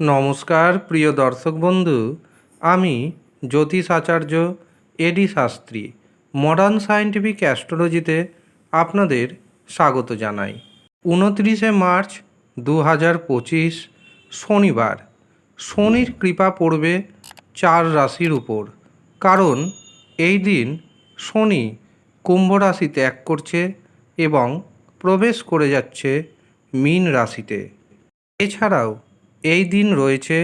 নমস্কার, প্রিয় দর্শক বন্ধু। আমি জ্যোতিষ আচার্য A D Shastri modern scientific অ্যাস্ট্রোলজিতে আপনাদের স্বাগত জানাই। উনত্রিশে মার্চ দু হাজার পঁচিশ, শনিবার। শনির কৃপা পড়বে চার রাশির উপর, কারণ এই দিন শনি কুম্ভ রাশি ত্যাগ করছে এবং প্রবেশ করে যাচ্ছে মীন রাশিতে। এছাড়াও এই দিন রয়েছে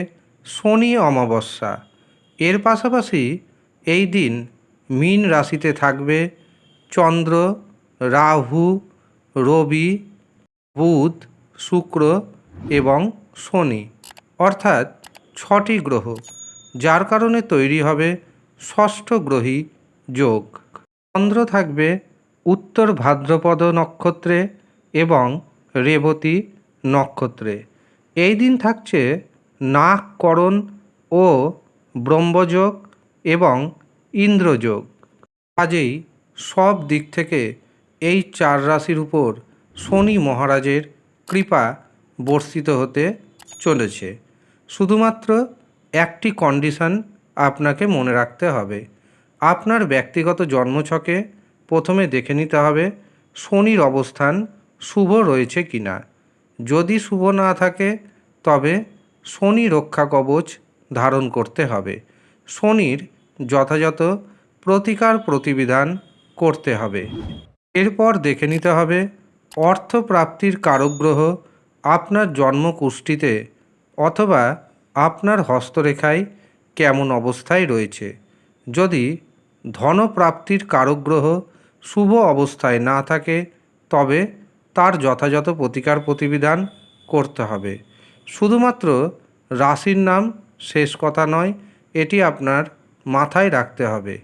শনি অমাবস্যা। এর পাশাপাশি এই দিন মীন রাশিতে থাকবে চন্দ্র, রাহু, রবি, বুধ, শুক্র এবং শনি। অর্থাৎ ছটি গ্রহ, যার কারণে তৈরি হবে ষষ্ঠ গ্রহী যোগ। চন্দ্র থাকবে উত্তর ভাদ্রপদ নক্ষত্রে এবং রেবতী নক্ষত্রে। এই দিন থাকছে নাককরণ ও ব্রহ্মযোগ এবং ইন্দ্রযোগ। কাজেই সব দিক থেকে এই চার রাশির উপর শনি মহারাজের কৃপা বর্ষিত হতে চলেছে। শুধুমাত্র একটি কন্ডিশন আপনাকে মনে রাখতে হবে। আপনার ব্যক্তিগত জন্মছকে প্রথমে দেখে নিতে হবে শনির অবস্থান শুভ রয়েছে কিনা। যদি শুভ না থাকে তবে শনি রক্ষা কবচ ধারণ করতে হবে। শনির যথাযথ প্রতিকার প্রতিবিধান করতে হবে। এরপর দেখে নিতে হবে, অর্থপ্রাপ্তির কারকগ্রহ আপনার জন্মকুষ্ঠিতে অথবা আপনার হস্তরেখায় কেমন অবস্থায় রয়েছে। যদি ধনপ্রাপ্তির কারকগ্রহ শুভ অবস্থায় না থাকে, তবে তার যথাযথ প্রতিকার প্রতিবিধান করতে হবে। শুধুমাত্র রাশির নাম শেষ কথা নয়, এটি আপনার মাথায় রাখতে হবে।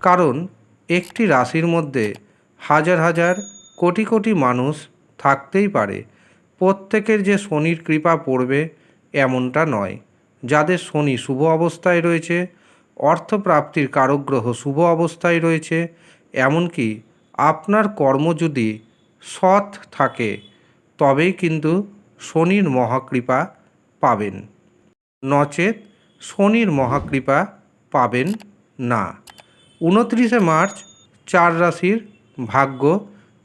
কারণ একটি রাশির মধ্যে হাজার হাজার কোটি কোটি মানুষ থাকতেই পারে। প্রত্যেকের যে শনির কৃপা পড়বে এমনটা নয়। যাদের শনি শুভ অবস্থায় রয়েছে, অর্থপ্রাপ্তির কারকগ্রহ শুভ অবস্থায় রয়েছে, এমনকি আপনার কর্ম যদি সৎ থাকে, তবেই কিন্তু শনির মহাকৃপা পাবেন। নচেত শনির মহাকৃপা পাবেন না। উনত্রিশে মার্চ চার রাশির ভাগ্য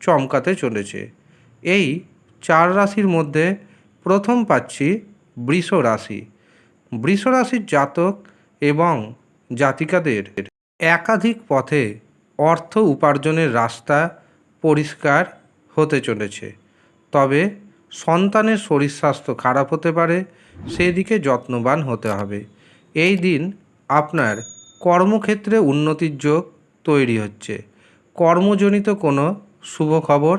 চমকাতে চলেছে। এই চার রাশির মধ্যে প্রথম পাচ্ছি বৃষ রাশি। বৃষ রাশির জাতক এবং জাতিকাদের একাধিক পথে অর্থ উপার্জনের রাস্তা পরিষ্কার হতে চলেছে। তবে সন্তানের শরীর স্বাস্থ্য খারাপ হতে পারে, সেদিকে যত্নবান হতে হবে। এই দিন আপনার কর্মক্ষেত্রে উন্নতির যোগ তৈরি হচ্ছে। কর্মজনিত কোনো শুভ খবর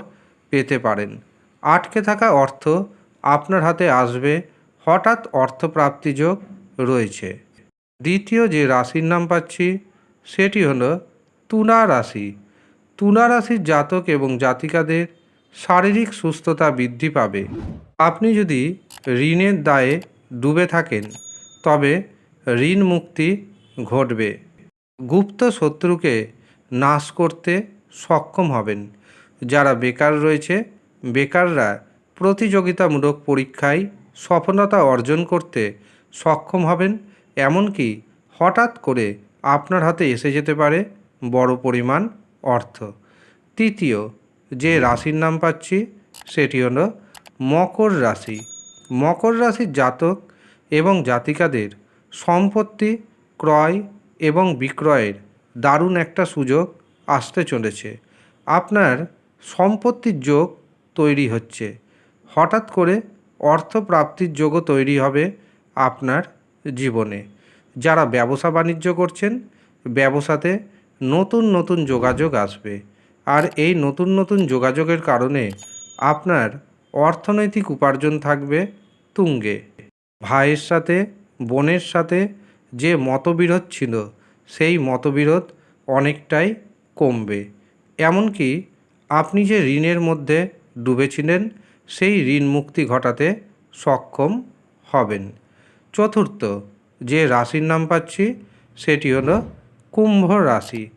পেতে পারেন। আটকে থাকা অর্থ আপনার হাতে আসবে, হঠাৎ অর্থপ্রাপ্তি যোগ রয়েছে। দ্বিতীয় যে রাশির নাম পাচ্ছি, সেটি হলো তুলা রাশি। তুলা রাশির জাতক এবং জাতিকাদের শারীরিক সুস্থতা বৃদ্ধি পাবে। আপনি যদি ঋণের দায়ে ডুবে থাকেন, তবে ঋণ মুক্তি ঘটবে। গুপ্ত শত্রুকে নাশ করতে সক্ষম হবেন। যারা বেকার রয়েছে, বেকাররা প্রতিযোগিতামূলক পরীক্ষায় সফলতা অর্জন করতে সক্ষম হবেন, এমনকি হঠাৎ করে আপনার হাতে এসে যেতে পারে বড় পরিমাণ অর্থ। তৃতীয় যে রাশির নাম পাচ্ছি, সেটি হলো মকর রাশি। মকর রাশির জাতক এবং জাতিকাদের সম্পত্তি, ক্রয় এবং বিক্রয়ের দারুণ একটা সুযোগ আসতে চলেছে। আপনার সম্পত্তির যোগ তৈরি হচ্ছে। হঠাৎ করে অর্থ প্রাপ্তির যোগও তৈরি হবে আপনার জীবনে। যারা ব্যবসা বাণিজ্য করছেন, ব্যবসাতে নতুন নতুন যোগাযোগ আসবে। আর এই নতুন নতুন যোগাযোগের কারণে আপনার অর্থনৈতিক উপার্জন থাকবে তুঙ্গে। ভাইয়ের সাথে, বোনের সাথে যে মতবিরোধ ছিল, সেই মতবিরোধ অনেকটাই কমবে। এমনকি আপনি যে ঋণের মধ্যে ডুবেছিলেন, সেই ঋণ মুক্তি ঘটাতে সক্ষম হবেন। চতুর্থ, যে রাশির নাম পাচ্ছি, সেটি হলো কুম্ভ রাশি।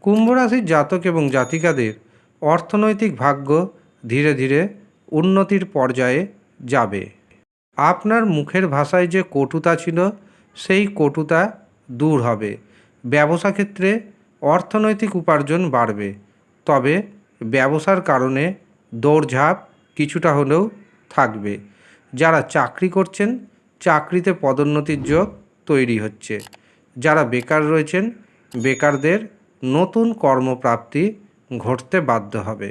কুম্ভ রাশির জাতক এবং জাতিকাদের অর্থনৈতিক ভাগ্য ধীরে ধীরে উন্নতির পর্যায়ে যাবে। আপনার মুখের ভাষায় যে কটুতা ছিল, সেই কটুতা দূর হবে। ব্যবসা ক্ষেত্রে অর্থনৈতিক উপার্জন বাড়বে। তবে ব্যবসার কারণে দৌড়ঝাঁপ কিছুটা হলেও থাকবে। যারা চাকরি করছেন, চাকরিতে পদোন্নতির যোগ তৈরি হচ্ছে। যারা বেকার রয়েছেন, বেকারদের নতুন কর্মপ্রাপ্তি ঘটতে বাধ্য হবে।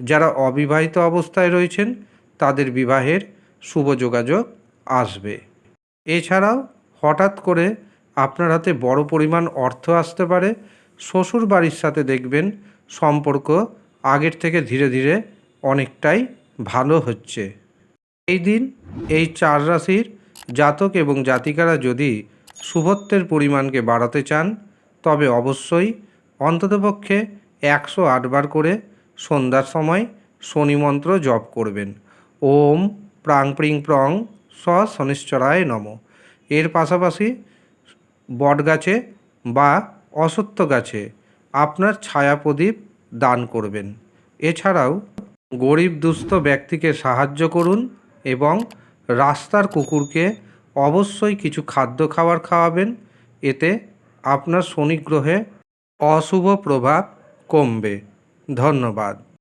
যারা অবিবাহিত অবস্থায় রয়েছেন, তাদের বিবাহের শুভ যোগাযোগ আসবে। এছাড়াও হঠাৎ করে আপনার হাতে বড় পরিমাণ অর্থ আসতে পারে। শ্বশুর বাড়ির সাথে দেখবেন সম্পর্ক আগের থেকে ধীরে ধীরে অনেকটাই ভালো হচ্ছে। এই দিন এই চার রাশির জাতক এবং জাতিকারা যদি শুভত্বের পরিমাণকে বাড়াতে চান, তবে অবশ্যই অন্ততপক্ষে একশো আটবার করে সন্ধ্যার সময় শনি মন্ত্র জপ করবেন। ওম প্রাং প্রিং প্রং স শনিশ্চরায় নম। এর পাশাপাশি বট গাছে বা অসত্য গাছে আপনার ছায়া প্রদীপ দান করবেন। এছাড়াও গরিব দুস্থ ব্যক্তিকে সাহায্য করুন এবং রাস্তার কুকুরকে অবশ্যই কিছু খাদ্য খাবার খাওয়াবেন। এতে আপনার শনি গ্রহে অশুভ প্রভাব কমবে। ধন্যবাদ।